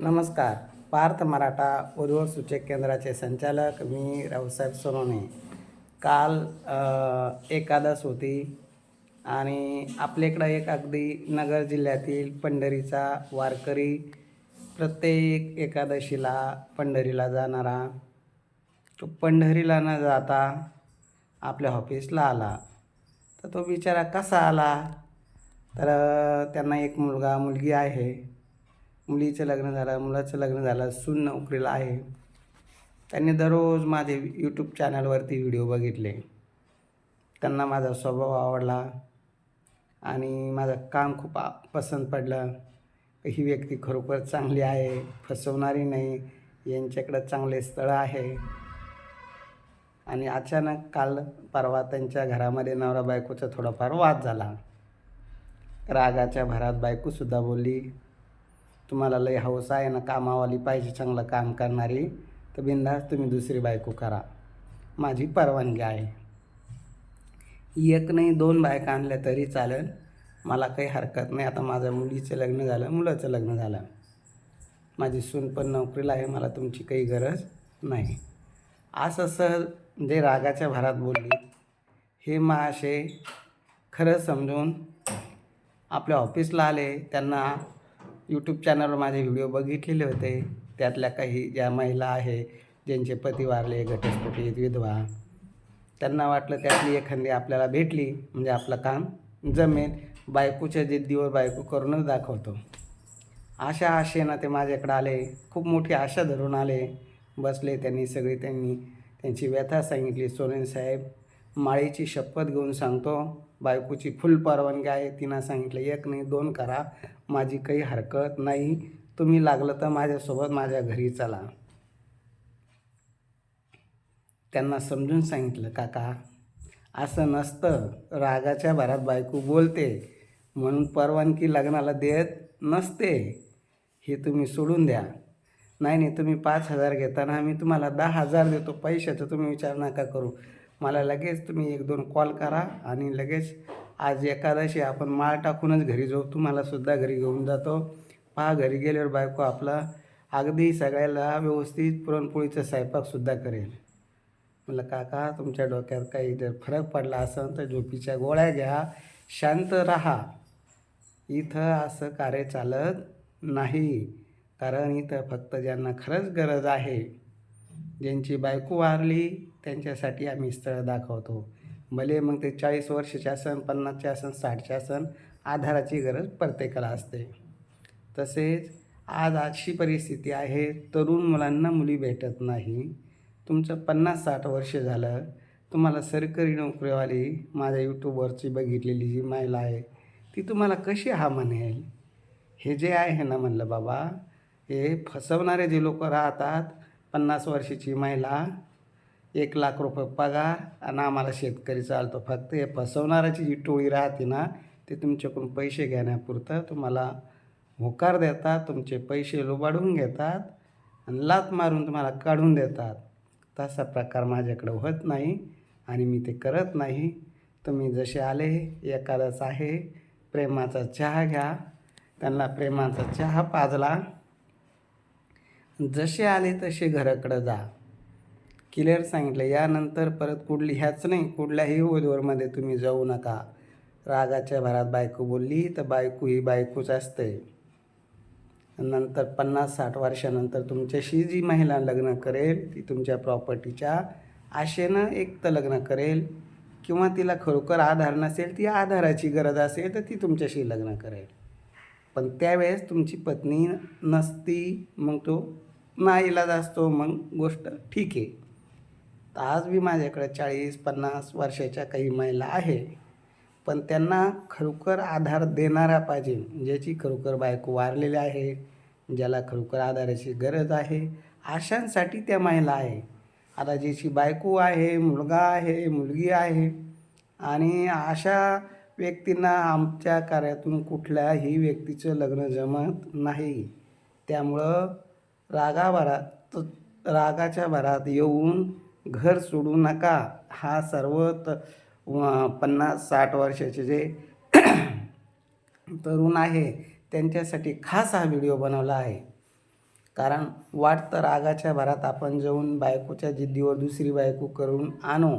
नमस्कार. पार्थ मराठा उर्वर सूचक केंद्राचे संचालक मी रावसाहेब सोनोने काल एकादश होती आणि आपल्याकडं एक अगदी नगर जिल्ह्यातील पंढरीचा वारकरी प्रत्येक एकादशीला पंढरीला जाणारा. तो पंढरीला न जाता आपल्या ऑफिसला आला. तर तो बिचारा कसा आला? तर त्यांना एक मुलगा मुलगी आहे. मुलीचं लग्न झालं मुलाचं लग्न झालं सून नोकरीला आहे. त्यांनी दररोज माझे यूट्यूब चॅनलवरती व्हिडिओ बघितले. त्यांना माझा स्वभाव आवडला आणि माझं काम खूप पसंत पडलं. ही व्यक्ती खरोखर चांगली आहे फसवणारी नाही यांच्याकडं चांगले स्थळं आहे. आणि अचानक काल परवा त्यांच्या घरामध्ये नवरा बायकोचा थोडाफार वाद झाला. रागाच्या भरात बायकोसुद्धा बोलली तुम्हाला लय हौस आहे ना कामावाली पाहिजे चांगलं काम करणारी तर बिंदास तुम्ही दुसरी बायको करा. माझी परवानगी आहे. एक नाही दोन बायका आणल्या तरी चालेल. मला काही हरकत नाही. आता माझ्या मुलीचं लग्न झालं मुलाचं लग्न झालं. माझी सून पण नोकरीला आहे मला तुमची काही गरज नाही. असं सहज जे रागाच्या भरात बोलली हे माशे खरं समजून आपल्या ऑफिसला आले त्यांना यूट्यूब चॅनलवर माझे व्हिडिओ बघितलेले होते. त्यातल्या काही ज्या महिला आहे ज्यांचे पती वारले घटस्फोटीत विधवा त्यांना वाटलं त्यातली एखादी आपल्याला भेटली म्हणजे आपलं काम जमेल. बायकोच्या जिद्दीवर बायको करूनच दाखवतो. आशा आशेनं ते माझ्याकडे आले. खूप मोठी आशा धरून आले. बसले त्यांनी सगळी त्यांनी. त्यांची व्यथा सांगितली. सोरेन साहेब माळीची शपथ घेऊन सांगतो. बायकोची फुल परवानगी आहे. तिनं सांगितलं एक नाही दोन करा. माझी काही हरकत नाही. तुम्ही लागलं तर माझ्यासोबत माझ्या घरी चला. त्यांना समजून सांगितलं काका असं नसतं. रागाच्या भरात बायको बोलते. म्हणून परवानगी लग्नाला देत नसते. हे तुम्ही सोडून द्या. नाही नाही तुम्ही पाच हजार घेताना मी तुम्हाला दहा हजार देतो. पैशाचं तुम्ही विचार नका करू. मला लगेच तुम्ही एक दोन कॉल करा आणि लगेच आज एकादशी आपण माळ टाकूनच घरी जाऊ तुम्हाला सुद्धा घरी घेऊन जातो. पहा घरी गेल्यावर बायको आपला अगदी सगळ्याला व्यवस्थित पुरणपोळीचा स्वयंपाकसुद्धा करेल. म्हटलं काका तुमच्या डोक्यात काही जर फरक पडला असेल तर झोपीच्या गोळ्या घ्या. शांत राहा. इथं असं कार्य चालत नाही. कारण इथं फक्त ज्यांना खरंच गरज आहे ज्यांची बायको वारली त्यांच्यासाठी आम्ही स्थळं दाखवतो. भले मग ते चाळीस वर्षाचे असन पन्नासचे असन साठचे असन आधाराची गरज प्रत्येकाला असते. तसेच आज अशी परिस्थिती आहे तरुण मुलांना मुली भेटत नाही. तुमचं पन्नास साठ वर्ष झालं तुम्हाला सरकारी नोकरीवाली माझ्या यूट्यूबवरची बघितलेली जी महिला आहे ती तुम्हाला कशी हा म्हणेल? हे जे आहे ना म्हणलं बाबा हे फसवणारे जे लोक राहतात पन्नास वर्षाची महिला एक लाख रुपये पगार आणि आम्हाला शेतकरी चालतो. फक्त हे फसवणाऱ्याची जी टोळी राहते ना ते तुमच्याकडून पैसे घेण्यापुरतं तुम्हाला होकार देतात तुमचे पैसे लुबाडून घेतात आणि लात मारून तुम्हाला काढून देतात. तसा प्रकार माझ्याकडं होत नाही आणि मी ते करत नाही. तुम्ही जसे आले एखादंच आहे. प्रेमाचा चहा घ्या. त्यांना प्रेमाचा चहा पाजला. जसे आले तसे घराकडं जा. क्लिअर सांगितलं. यानंतर परत कुठली ह्याच नाही कुठल्याही वधूवरमध्ये तुम्ही जाऊ नका. रागाच्या भरात बायको बोलली तर बायको ही बायकोच असते. नंतर पन्नास साठ वर्षानंतर तुमच्याशी जी महिला लग्न करेल ती तुमच्या प्रॉपर्टीच्या आशेनं एक तर लग्न करेल किंवा तिला खरोखर आधार नसेल ती आधाराची गरज असेल तर ती तुमच्याशी लग्न करेल. पण त्यावेळेस तुमची पत्नी नसती मग तो नाईलाज असतो मग गोष्ट ठीक आहे. तर आज बी माझ्याकडे चाळीस पन्नास वर्षाच्या काही महिला आहे. पण त्यांना खरोखर आधार देणारा पाहिजे ज्याची खरोखर बायको वारलेली आहे ज्याला खरोखर आधाराची गरज आहे अशांसाठी त्या महिला आहे. आता ज्याची बायको आहे मुलगा आहे मुलगी आहे आणि अशा व्यक्तींना आमच्या कार्यातून कुठल्याही व्यक्तीचं लग्न जमत नाही. त्यामुळं रागाभरात रागाच्या भरात येऊन घर सोडू नका. हा सर्व त पन्नास साठ वर्षाचे जे तरुण आहे त्यांच्यासाठी खास हा व्हिडिओ बनवला आहे. कारण वाट तर रागाच्या भरात आपण जाऊन बायकोच्या जिद्दीवर दुसरी बायको करून आणू.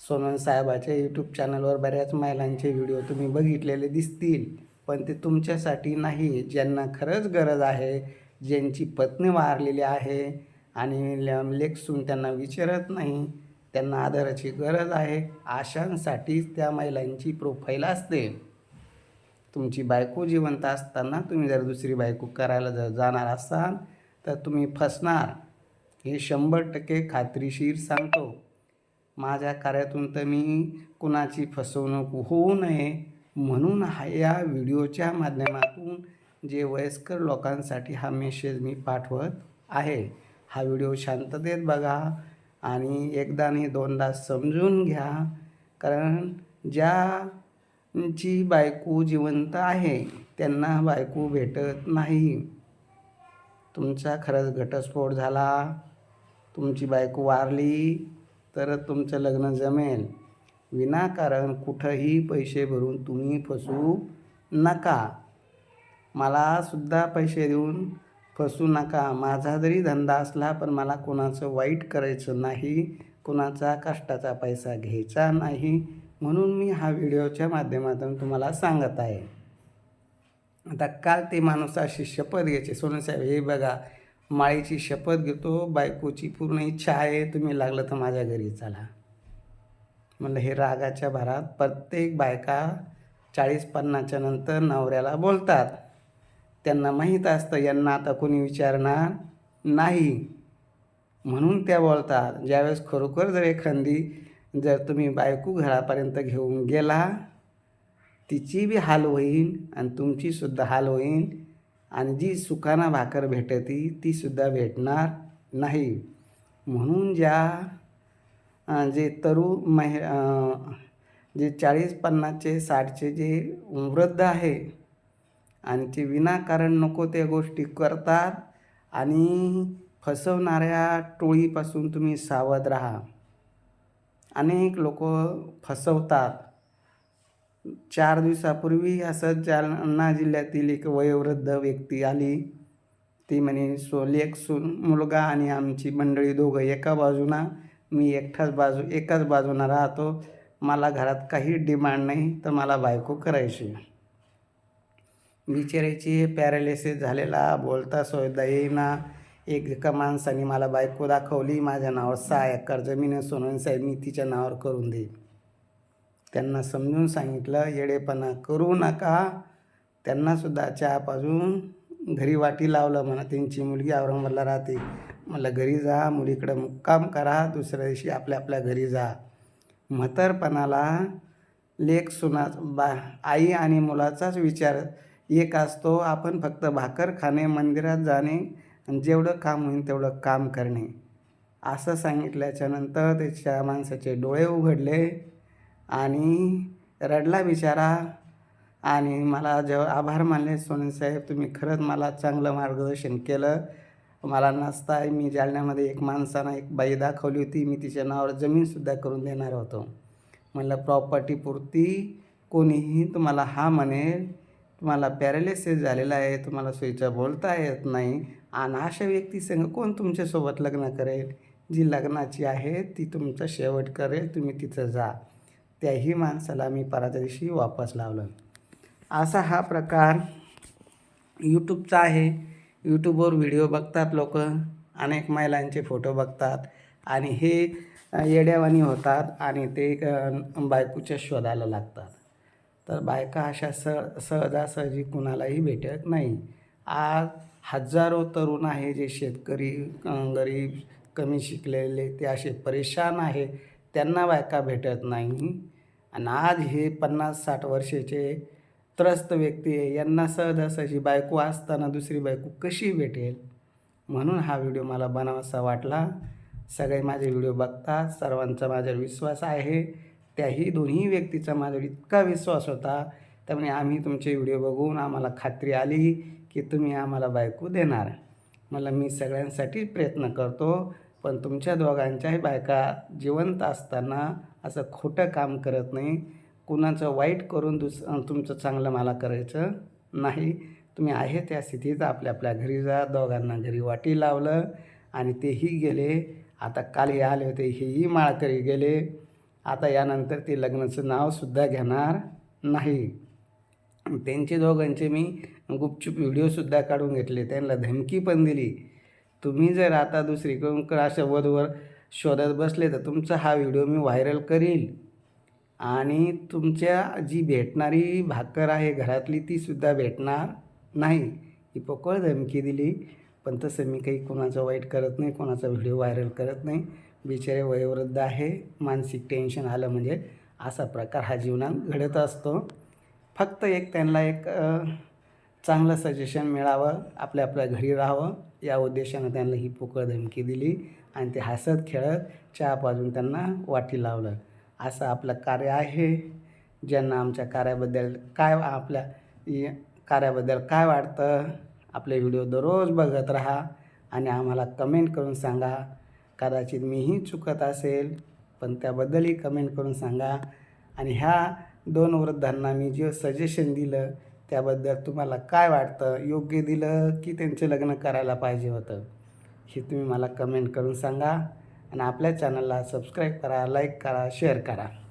सोनन साहेबाच्या यूट्यूब चॅनलवर बऱ्याच महिलांचे व्हिडिओ तुम्ही बघितलेले दिसतील. पण ते तुमच्यासाठी नाही ज्यांना खरंच गरज आहे ज्यांची पत्नी वारलेली आहे. आणि ल- लेक त्यांना विचारत नाही. त्यांना आधाराची गरज आहे. आशांसाठीच त्या महिलांची प्रोफाईल असते. तुमची बायको जिवंत असताना तुम्ही जर दुसरी बायको करायला जर जाणार असाल तर तुम्ही फसणार. हे शंभर टक्के खात्रीशीर सांगतो. माझ्या कार्यातून तर मी कुणाची फसवणूक होऊ नये म्हणून हा या व्हिडिओच्या माध्यमातून जे वयस्कर लोकांसाठी हा मेसेज मी पाठवत आहे. हा व्हिडिओ शांततेत बघा आणि एकदा आणि दोनदा समजून घ्या. कारण ज्याची बायको जिवंत आहे त्यांना बायको भेटत नाही. तुमचा खरंच घटस्फोट झाला. तुमची बायको वारली तर तुमचं लग्न जमेल. विनाकारण कुठंही पैसे भरून तुम्ही फसू नका. मला सुद्धा पैसे देऊन फसू नका. माझा जरी धंदा असला पण मला कोणाचं वाईट करायचं नाही कोणाचा कष्टाचा पैसा घ्यायचा नाही म्हणून मी हा व्हिडिओच्या माध्यमातून तुम्हाला सांगत आहे. आता काल ते माणूस अशी शपथ घ्यायची. सोनसाहेब हे बघा माळीची शपथ घेतो बायकोची पूर्ण इच्छा आहे तुम्ही लागलं तर माझ्या घरी चला. म्हणलं हे रागाच्या भरात प्रत्येक बायका चाळीस पन्नाच्या नंतर नवऱ्याला बोलतात. त्यांना माहीत असतं यांना आता कोणी विचारणार नाही. म्हणून त्या बोलतात ज्यावेळेस खरोखर जर एखादी जर तुम्ही बायको घरापर्यंत घेऊन गेला तिची बी हाल होईल आणि तुमचीसुद्धा हाल होईल आणि जी सुखाना भाकर भेटती तीसुद्धा भेटणार नाही. म्हणून ज्या जे तरू महि जे चाळीस पन्नासचे साठचे जे वृद्ध आहे आणि ते विनाकारण नको त्या गोष्टी करतात. आणि फसवणाऱ्या टोळीपासून तुम्ही सावध राहा. अनेक लोक फसवतात. चार दिवसापूर्वी असं जालना जिल्ह्यातील एक वयोवृद्ध व्यक्ती आली. ती म्हणे सो लेख सून मुलगा आणि आमची मंडळी दोघं एका बाजूना मी एकठाच बाजू एकाच बाजूना राहतो. मला घरात काही डिमांड नाही तर मला बायको करायची. बिचारायची पॅरालिसिस झालेला बोलता सोयदा येईना. एक एका माणसाने मला बायको दाखवली माझ्या नावावर सहा एकर जमीन आहे, सोनवणे साहेब मी तिच्या नावावर करून देईन. त्यांना समजून सांगितलं येडेपणा करू नका. त्यांनासुद्धा चहा पाजून घरी वाटी लावलं म्हणा त्यांची मुलगी औरंगाबादला राहते. मला घरी जा मुलीकडं मुक्काम करा दुसऱ्या दिवशी आपल्या आपल्या घरी जा. म्हातारपणाला लेख सुना बा आई आणि मुलाचाच विचार एक असतो आपण फक्त भाकर खाणे मंदिरात जाणे आणि जेवढं काम होईल तेवढं काम करणे. असं सांगितल्याच्या नंतर त्याच्या माणसाचे डोळे उघडले आणि रडला बिचारा आणि मला जेव्हा आभार मानले सोनेसाहेब तुम्ही खरंच मला चांगलं मार्गदर्शन केलं. मला नसता मी जालन्यामध्ये एक माणसानं एक बाई दाखवली होती मी तिच्या नावावर जमीनसुद्धा करून देणार होतो. म्हणलं प्रॉपर्टीपुरती कोणीही तुम्हाला हा म्हणेल तुम्हाला पॅरालिसिस झालेला आहे तुम्हाला सोयीचं बोलता येत नाही. आणि अशा व्यक्तीसंग कोण तुमच्यासोबत लग्न करेल? जी लग्नाची आहे ती तुमचं शेवट करेल तुम्ही तिथं जा. त्याही माणसाला मी परवा दिवशी वापस लावलं. असा हा प्रकार यूट्यूबचा आहे. यूट्यूबवर व्हिडिओ बघतात लोक. अनेक महिलांचे फोटो बघतात. आणि हे येड्यावानी होतात आणि ते बायकोच्या शोधायला लागतात. तर बायका अशा सह सहजासहजी कुणालाही भेटत नाही. आज हजारो तरुण आहे जे शेतकरी गरीब कमी शिकलेले ते असे परेशान आहे त्यांना बायका भेटत नाही. आणि आज हे पन्नास साठ वर्षाचे त्रस्त व्यक्ती आहे. यांना सहजासहजी बायको असताना दुसरी बायको कशी भेटेल? म्हणून हा व्हिडिओ मला बनावासा वाटला. सगळे माझे व्हिडिओ बघतात. सर्वांचा माझ्यावर विश्वास आहे. त्याही दोन्ही व्यक्तीचा माझ्यावर इतका विश्वास होता. त्यामुळे आम्ही तुमचे व्हिडिओ बघून आम्हाला खात्री आली की तुम्ही आम्हाला बायको देणार. मला मी सगळ्यांसाठी प्रयत्न करतो पण तुमच्या दोघांच्याही बायका जिवंत असताना असं खोटं काम करत नाही. कुणाचं वाईट करून दुस तुमचं चांगलं मला करायचं नाही. तुम्ही आहे त्या स्थितीत आपल्या आपल्या घरी जा. दोघांना घरी वाटी लावलं आणि तेही गेले. आता काल हे आले होते हेही माळकरी गेले. आता यानंतर ते लग्नाचं नावसुद्धा घेणार नाही. त्यांचे दोघांचे मी गुपचूप व्हिडिओसुद्धा काढून घेतले. त्यांना धमकी पण दिली. तुम्ही जर आता दुसरीकडून अशा वधूवर शोधत बसले तर तुमचा हा व्हिडिओ मी व्हायरल करील. आणि तुमच्या जी भेटणारी भाकर आहे घरातली तीसुद्धा भेटणार नाही. ही पोकळ धमकी दिली. पण तसं मी काही कोणाचं वाईट करत नाही कोणाचा व्हिडिओ व्हायरल करत नाही. बिचारे वयोवृद्ध आहे मानसिक टेन्शन आलं म्हणजे असा प्रकार हा जीवनात घडत असतो. फक्त एक त्यांना एक चांगलं सजेशन मिळावं आपल्या आपल्या घरी राहावं या उद्देशानं त्यांना ही पोकळ धमकी दिली आणि ते हसत खेळत चहा पाजून त्यांना वाटी लावलं. असं आपलं कार्य आहे. ज्यांना आमच्या कार्याबद्दल काय आपल्या कार्याबद्दल काय वाटतं आपले व्हिडिओ दररोज बघत राहा आणि आम्हाला कमेंट करून सांगा. कदाचित मीही चुकत असेल पण त्याबद्दलही कमेंट करून सांगा. आणि ह्या दोन वृद्धांना मी जे सजेशन दिलं त्याबद्दल तुम्हाला काय वाटतं? योग्य दिलं की त्यांचे लग्न करायला पाहिजे होतं? हे तुम्ही मला कमेंट करून सांगा. आणि आपल्या चॅनलला सबस्क्राईब करा लाईक करा शेअर करा.